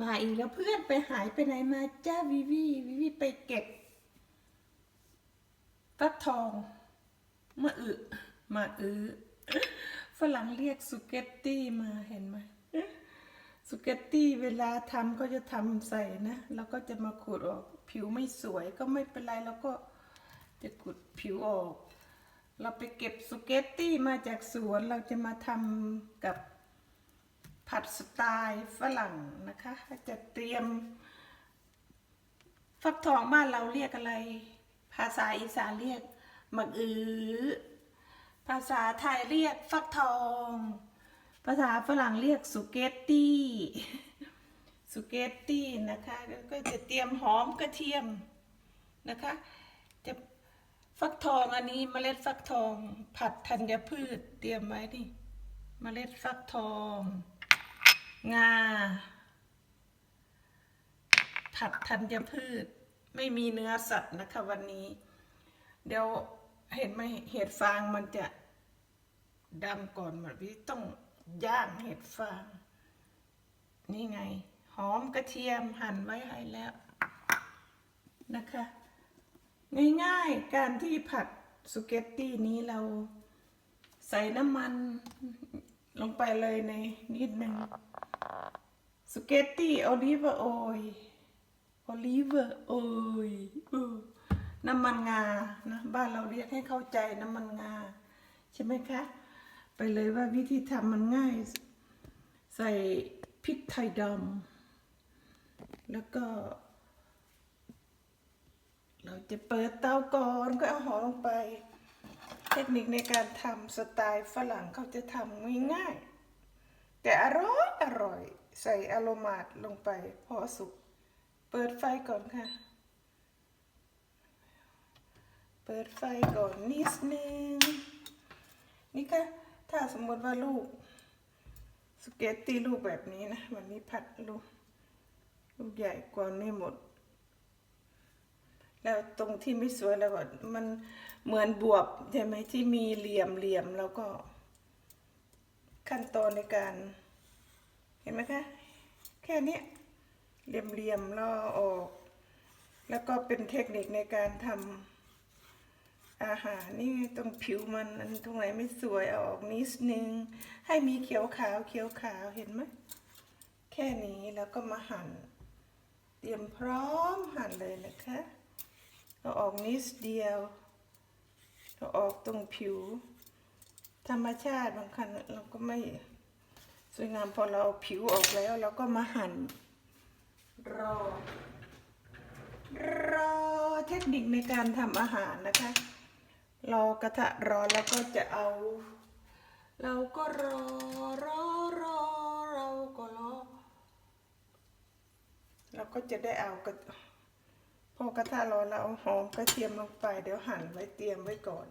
มาอีกแล้วเพื่อนไปหายไปไหนมาจ้าวิวีวิวีไปเก็บฟักทองมะอึมาอือฝรั่งเรียกสุเกตตี้มาเห็นไหมสุเกตตี้เวลาทำก็จะทำใส่นะแล้วก็จะมาขูดออกผิวไม่สวยก็ไม่เป็นไรแล้วก็จะขูดผิวออก เราไปเก็บสุเกตตี้มาจากสวนเราจะมาทำกับ ผัดสไตล์ฝรั่งนะคะ จะเตรียม ฟักทองบ้านเราเรียกอะไร ภาษาอีสานเรียกหมักอือภาษาไทยเรียกฟักทอง ภาษาฝรั่งเรียกสุเกตตี้สุเกตตี้นะคะก็จะเตรียมหอมกระเทียมนะคะ จะฟักทองอันนี้เมล็ดฟักทอง ผัดธัญพืชเตรียมไว้นี่เมล็ดฟักทอง งา ผัดธัญพืช ไม่มีเนื้อสัตว์นะคะวันนี้ เดี๋ยวเห็นไหมเห็ดฟางมันจะดำก่อนแบบนี้ต้องย่างเห็ดฟาง นี่ไง หอมกระเทียมหั่นไว้ให้แล้วนะคะ ง่ายๆการที่ผัดสุเกตตี้นี้เราใส่น้ำมันลงไปเลยในนิดหนึ่ง สเกตตี้โอลิฟออยล์โอลิฟออยน้ำมันงานะบ้านเราเรียกให้เข้าใจน้ำมันงา ใช่ไหมคะ ไปเลยว่าวิธีทำมันง่าย ใส่พริกไทยดำแล้วก็ เราจะเปิดเตาก่อนก็เอาหอมลงไป เทคนิคในการทำสไตล์ฝรั่งเขาจะทำง่ายๆแต่อร่อยอร่อย ใส่อโรมาตลงไปพอสุก เปิดไฟก่อนค่ะ เปิดไฟก่อนนิดนึง นี่ค่ะ ถ้าสมมติว่าลูกสเกตตี้ลูกแบบนี้นะ วันนี้ผัดลูก ลูกใหญ่กว่าไม่หมด แล้วตรงที่ไม่สวยแล้วก็มันเหมือนบวบใช่ไหมที่มีเหลี่ยมเหลี่ยมแล้วก็ขั้นตอนในการ เห็นไหมคะ แค่นี้เหลี่ยมเหลี่ยมล่อออก แล้วก็เป็นเทคนิคในการทำอาหารนี่ตรงผิวมันตรงไหนไม่สวยเอาออกนิดนึง ให้มีเขียวขาวเขียวขาวเห็นไหมแค่นี้แล้วก็มาหั่น เตรียมพร้อมหั่นเลยนะคะเราออกนิดเดียวเราออกตรงผิว ธรรมชาติบางครั้งเราก็ไม่ วยงามพอเราผิวออกแล้วเราก็มาหั่นรอ รอเทคนิคในการทำอาหารนะคะ รอกระทะร้อนแล้วก็จะเอา เราก็รอรอรอเราก็รอ เราก็จะได้เอากระพอกระทะร้อนแล้วเอาหอมกระเทียมลงไป เดี๋ยวหั่นไว้เตรียมไว้ก่อน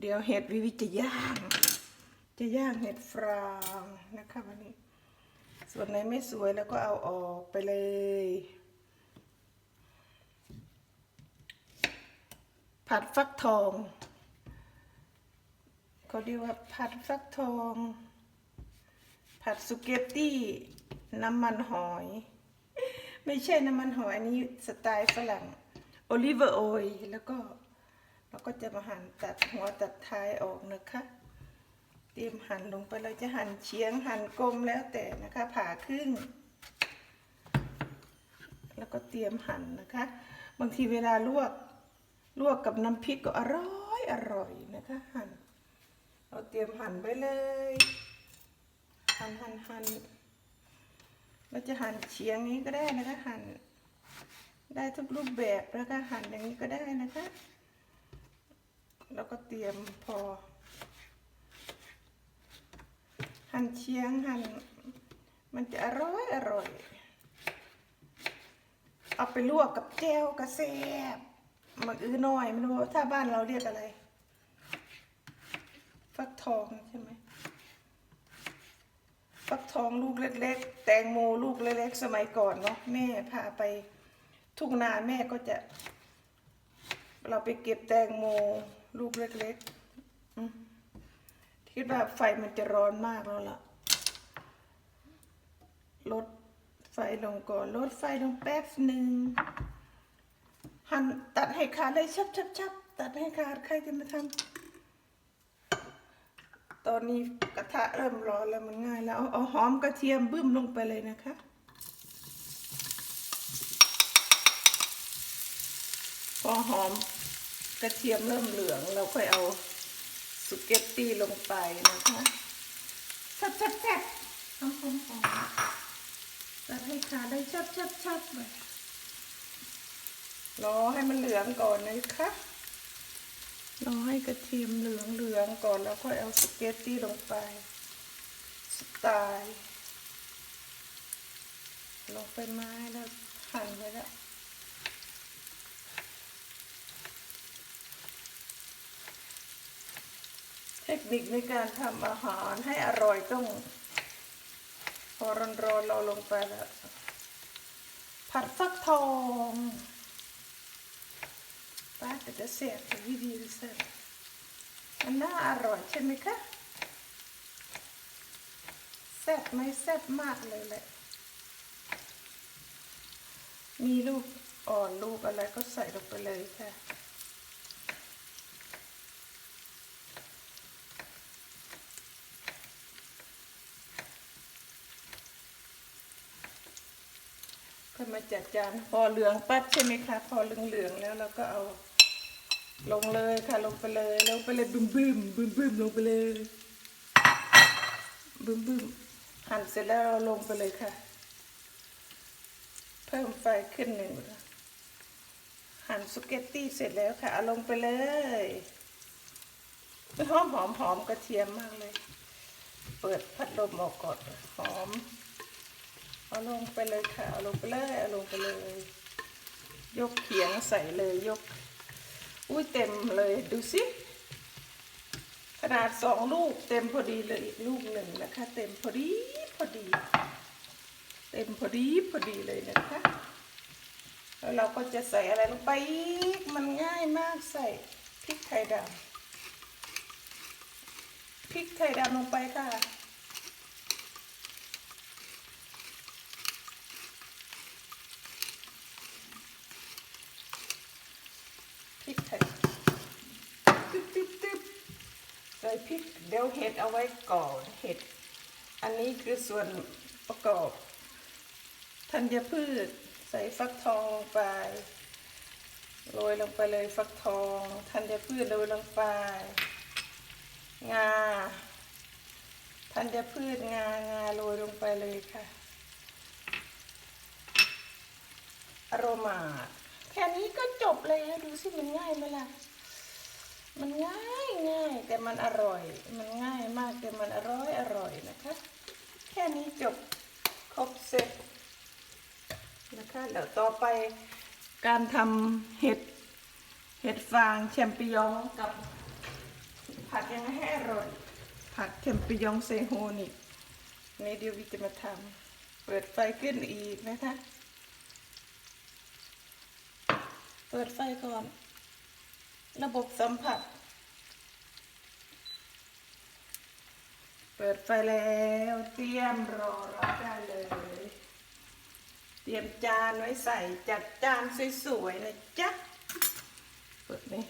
เดี๋ยวเห็ดวิวิจะย่าง จะย่างเห็ดฟรางนะคะวันนี้ ส่วนไหนไม่สวยแล้วก็เอาออกไปเลย ผัดฟักทองเขาเรียกว่าผัดฟักทอง ผัดสุเกตตี้น้ำมันหอย ไม่ใช่น้ำมันหอยอันนี้สไตล์ฝรั่งโอลิฟอร์โอยแล้วก็เราก็จะมาหั่นตัดหัวตัดท้ายออกนะคะ เตรียมหั่นลงไปเราจะหั่นเฉียงหั่นกลมแล้วแต่นะคะ ผ่าครึ่ง แล้วก็เตรียมหั่นนะคะ บางทีเวลาลวกลวกกับน้ำพริกก็อร่อยอร่อยนะคะหั่นเราเตรียมหั่นไว้เลย หั่นหั่นหั่นเราจะหั่นเฉียงนี้ก็ได้นะคะหั่นได้ทุกรูปแบบแล้วก็หั่นอย่างนี้ก็ได้นะคะ แล้วก็เตรียมพอ หั่นเฉียงหั่นมันจะอร่อยอร่อย เอาไปลวกกับแก้วกระเซบมันอื้อน้อยไม่รู้ว่าถ้าบ้านเราเรียกอะไร ฟักทองใช่ไหมฟักทองลูกเล็ก ๆ แตงโมลูกเล็กๆสมัยก่อนเนาะแม่พาไปทุ่งนาแม่ก็จะ เราไปเก็บแตงโมลูกเล็กๆอื คิดว่าไฟมันจะร้อนมากแล้วล่ะ ลดไฟลงก่อน ลดไฟลงแป๊บหนึ่ง หั่นตัดให้ขาดเลยชับชับชับตัดให้ขาดใครจะมาทำตอนนี้กระทะเริ่มร้อนแล้วมันง่ายแล้ว เอาเอาหอมกระเทียมบึ้มลงไปเลยนะคะพอหอมกระเทียมเริ่มเหลืองเราค่อยเอา สุกเกตตี้ลงไปนะคะแซ่บแซ่บแซ่บหอมหอมหอมตัดให้ขาได้ชับชับชับไปรอให้มันเหลืองก่อนนะคะรอให้กระเทียมเหลืองเหลืองก่อนแล้วค่อยเอาสเกตตี้ลงไปสไตล์ลงไปไม้แล้วหั่นไว้แล้ว เทคนิคในการทำอาหารให้อร่อยต้องพอร้อนๆเราลงไปแล้วผัดฟักทองป้าแต่จะเสียบวิธีเสียบมันน่าอร่อยใช่ไหมคะแซ่บไหมแซ่บมากเลยแหละ มีลูกอ่อนลูกอะไรก็ใส่ลงไปเลยค่ะ ค่อยมาจัดจานพอเหลืองปั๊บใช่ไหมคะพอเหลืองเหลืองๆแล้วเราก็เอา ลงเลยค่ะลงไปเลยลงไปเลยบึ้มบึ้มบึ้มบึ้มลงไปเลยบึ้มบึ้มหั่นเสร็จแล้วเราลงไปเลยค่ะ เพิ่มไฟขึ้นหนึ่งหั่นสเกตตี้เสร็จแล้วค่ะเอาลงไปเลยหอมหอมหอมกระเทียมมากเลย เปิดพัดลมออกก่อนหอม เอาลงไปเลยค่ะ เอาลงไปเลย เอาลงไปเลย ยกเขียงใส่เลยยก อุ้ยเต็มเลยดูสิ ขนาดสองลูกเต็มพอดีเลยอีกลูกหนึ่งนะคะ เต็มพอดีพอดี เต็มพอดีพอดีเลยนะคะ แล้วเราก็จะใส่อะไรลงไปอีกมันง่ายมากใส่พริกไทยดำพริกไทยดำลงไปค่ะ พริกไทยตึ๊บตึ๊บตึ๊บใส่พริกเดี๋ยวเห็ดเอาไว้ก่อนเห็ด อันนี้คือส่วนประกอบธัญพืช ใส่ฟักทองลงไปโรยลงไปเลยฟักทองธัญพืชโรยลงไป งาธัญพืชงางาโรยลงไปเลยค่ะอโรมาแค่นี้ก็จบแล้วดูสิมันง่ายไหมล่ะ มันง่ายง่ายแต่มันอร่อย มันง่ายมากแต่มันอร่อยอร่อยนะคะ แค่นี้จบครบเสร็จนะคะเดี๋ยวต่อไปการทำเห็ดเห็ดฟางแชมปิญองกับ ผัดยังไงให้อร่อยผัดแชมปิญองเซโฮนี่นี่เดี๋ยววิจะมาทำเปิดไฟขึ้นอีกนะคะ เปิดไฟก่อน ระบบสัมผัส เปิดไฟแล้วเตรียมรอรับได้เลย เตรียมจานไว้ใส่จัดจานสวยๆนะจ๊ะเปิดนี่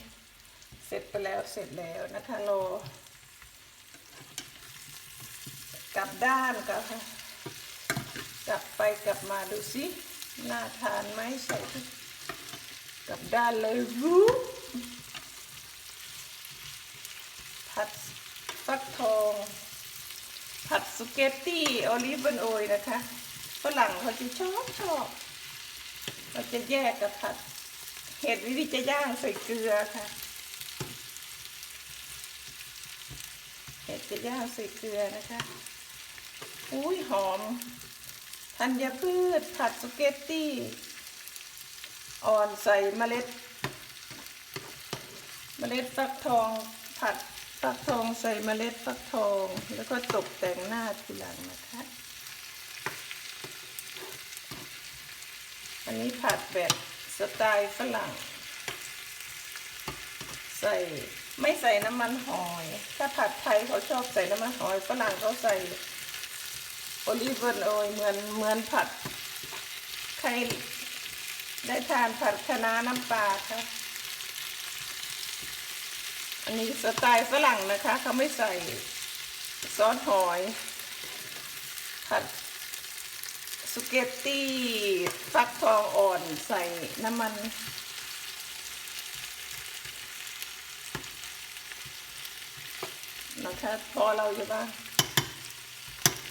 เสร็จไปแล้วเสร็จแล้วนะคะรอกลับด้านก็ค่ะกลับไปกลับมาดูสิน่าทานไหมใส่กลับด้านเลยวูบผัดฟักทอง ผัด สเกตตี้โอลิฟเออยนะคะฝรั่งเขาจะชอบชอบเราจะแยกกับผัด เห็ดวิธีจะย่างใส่เกลือค่ะ เห็ดจะย่างใส่เกลือนะคะอุ้ยหอมธัญพืชผัดสเกตตี้ อ่อนใส่เมล็ด เมล็ดฟักทองผัด ฟักทองใส่เมล็ดฟักทอง แล้วก็ตกแต่งหน้าทีหลังนะคะ อันนี้ผัดแบบสไตล์ฝรั่ง ใส่ไม่ใส่น้ำมันหอย ถ้าผัดไทยเขาชอบใส่น้ำมันหอย ฝรั่งเขาใส่โอลิเวอร์ออยเหมือนเหมือนผัดใครได้ทานผัดคะน้าน้ำปลาครับ อันนี้สไตล์ฝรั่งนะคะ เขาไม่ใส่ซอสหอย ผัดสเกตตี้ฟักทองอ่อนใส่น้ำมัน นะคะ พอเราอยู่บ้าง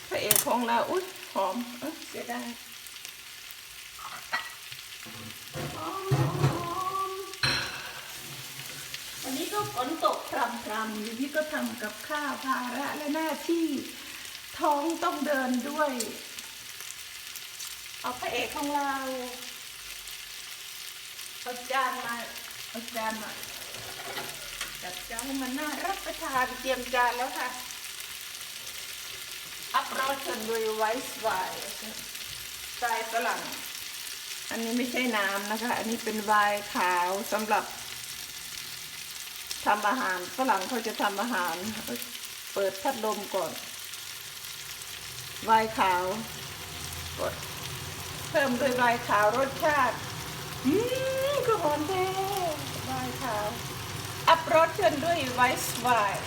พระเอกของเรา อุ้ยหอมเอ้ยเสียดายหอมหอมวั นนี้ก็ฝนตกพรำพรำอยู่พี่ก็ทำกับข้าวภาระและหน้าที่ท้องต้องเดินด้วย เอาพระเอกของเราเอาจานมาเอาจานมาจัดจานให้มันน่ารับประทานเตรียมจานแล้วค่ะ อัพเราชนด้วยไวส์ไวน์สไตล์ฝรั่ง อันนี้ไม่ใช่น้ำนะคะ อันนี้เป็นไวน์ขาวสำหรับ ทำอาหารฝรั่งเขาจะทำอาหาร เปิดพัดลมก่อนวน์ขาวกดเพิ่มด้วยวน์ขาวรสชาติ อืมก็หอมแท้วน์ขาว อัพรสชนด้วยไวส์ไวน์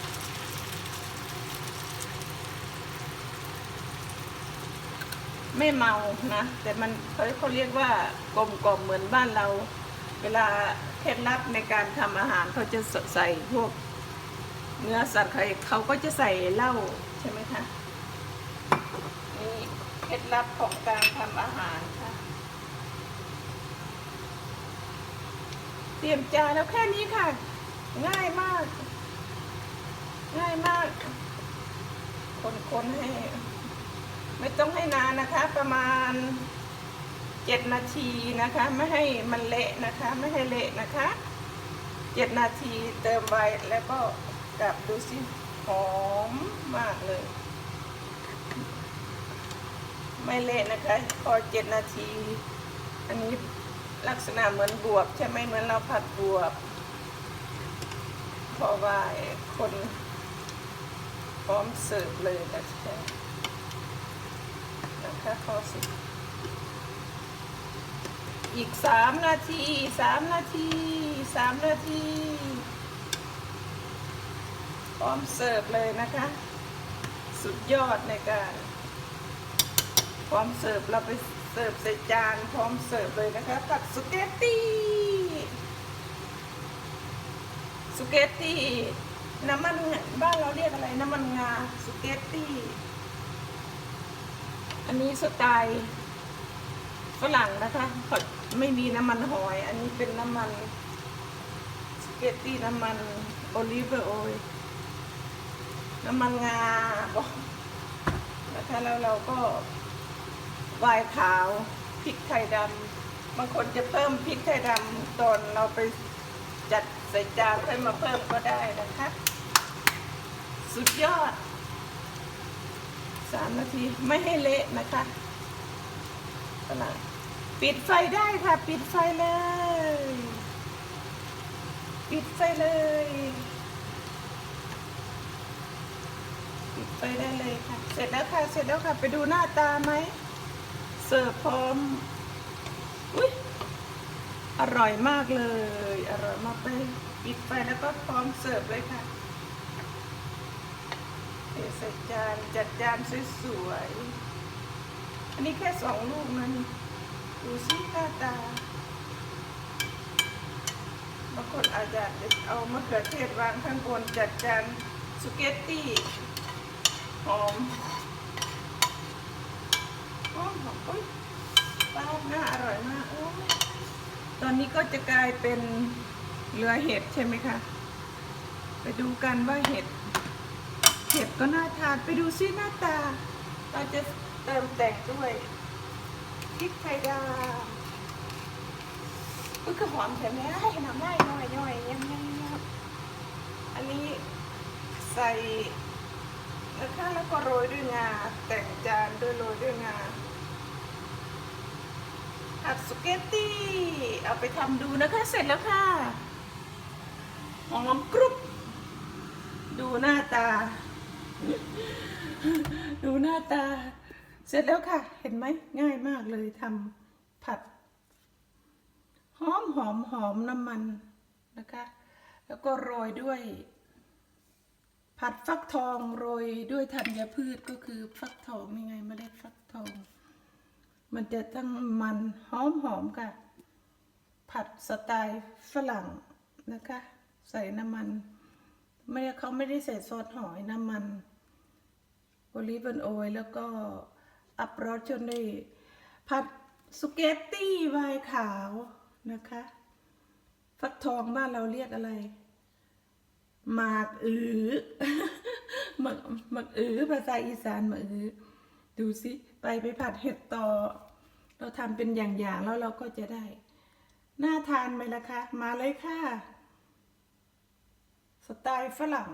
ไม่เมานะ แต่มันเขาเขาเรียกว่ากลมกล่อมเหมือนบ้านเรา เวลา ล็ดลับในการทำอาหารเขาจะใส่พวกเนื้อสัตว์เขาเขาก็จะใส่เหล้าใช่ไหมคะนี่เคล็ดลับของการทำอาหารค่ะ เตรียมจานแล้วแค่นี้ค่ะ ง่ายมาก ง่ายมาก คนๆให้ ไม่ต้องให้นานนะคะ ประมาณ เจ็ดนาทีนะคะ ไม่ให้มันเละนะคะ ไม่ให้เละนะคะเจ็ดนาทีเติมไว้แล้วก็กลับดูสิหอมมากเลย ไม่เละนะคะ พอเจ็ดนาที อันนี้ลักษณะเหมือนบวบใช่ไหมเหมือนเราผัดบวบพราะว่าคนพร้อมเสิร์ฟเลยนะคะนะคะพอสิ อีกสามนาทีสามนาทีสามนาทีพร้อมเสิร์ฟเลยนะคะ สุดยอดในการพร้อมเสิร์ฟเราไปเสิร์ฟใส่จานพร้อมเสิร์ฟเลยนะคะผัดสเกตตี้สเกตตี้น้ำมันบ้านเราเรียกอะไรน้ำมันงาสเกตตี้อันนี้สไตล์ ฝรั่งนะคะเขาไม่มีน้ำมันหอย อันนี้เป็นน้ำมันสเกตตี้น้ำมันโอลิฟออยล์น้ำมันงาบอกนะคะแล้วเราก็วน์ขาวพริกไทยดำบางคนจะเพิ่มพริกไทยดำตอนเราไปจัดใส่จานค่อมาเพิ่มก็ได้นะคะ สุดยอดสามนาทีไม่ให้เละนะคะขนาด ปิดไฟได้ค่ะ ปิดไฟเลย ปิดไฟเลย ปิดไฟได้เลยค่ะ เสร็จแล้วค่ะ เสร็จแล้วค่ะ ไปดูหน้าตาไหม เสิร์ฟพร้อม อุ้ยอร่อยมากเลย อร่อยมากไปปิดไฟแล้วก็พร้อมเสิร์ฟเลยค่ะใส่จานจัดจานสวยๆ อันนี้แค่สองลูกนั้น ดูสิหน้าตาบางคนอาจจะเอามะเขือเทศวางข้างบนจัดจานสเกตตี้หอมโอ้หอุ๊ยป้าหน้าอร่อยมากโอ้ตอนนี้ก็จะกลายเป็นเรือเห็ดใช่ไหมคะ ไปดูกันว่าเห็ด เห็ดก็น่าทานไปดูซิหน้าตาเราจะเติมแต่งด้วย พริกไทยดำอุ้ยก็หอมใช่ไหมให้น้ำได้หน่อยหน่อยยังไงอันนี้ใส่นะคะแล้วก็โรยด้วยงา แต่งจานด้วยโรยด้วยงาผัดสเกตตี้ เอาไปทำดูนะคะเสร็จแล้วค่ะหอมกรุบดูหน้าตา ดูหน้าตา เสร็จแล้วค่ะ เห็นไหมง่ายมากเลยทำผัด หอมหอมหอมน้ำมันนะคะ แล้วก็โรยด้วย ผัดฟักทองโรยด้วยธัญพืชก็คือฟักทองนี่ไงเมล็ดฟักทอง มันจะตั้งมันหอมหอมค่ะ ผัดสไตล์ฝรั่งนะคะ ใส่น้ำมันไม่เขาไม่ได้ใส่ซอสหอยน้ำมันโอลิฟออยล์แล้วก็ อัปรสจนได้ผัดสเกตตี้ไวน์ขาวนะคะ ฟักทองบ้านเราเรียกอะไร หมากอือหมากหมากอือภาษาอีสานหมากอือดูสิไปไปผัดเห็ดต่อ เราทำเป็นอย่างๆแล้วเราก็จะได้ น่าทานไหมล่ะคะ มาเลยค่ะ สไตล์ฝรั่ง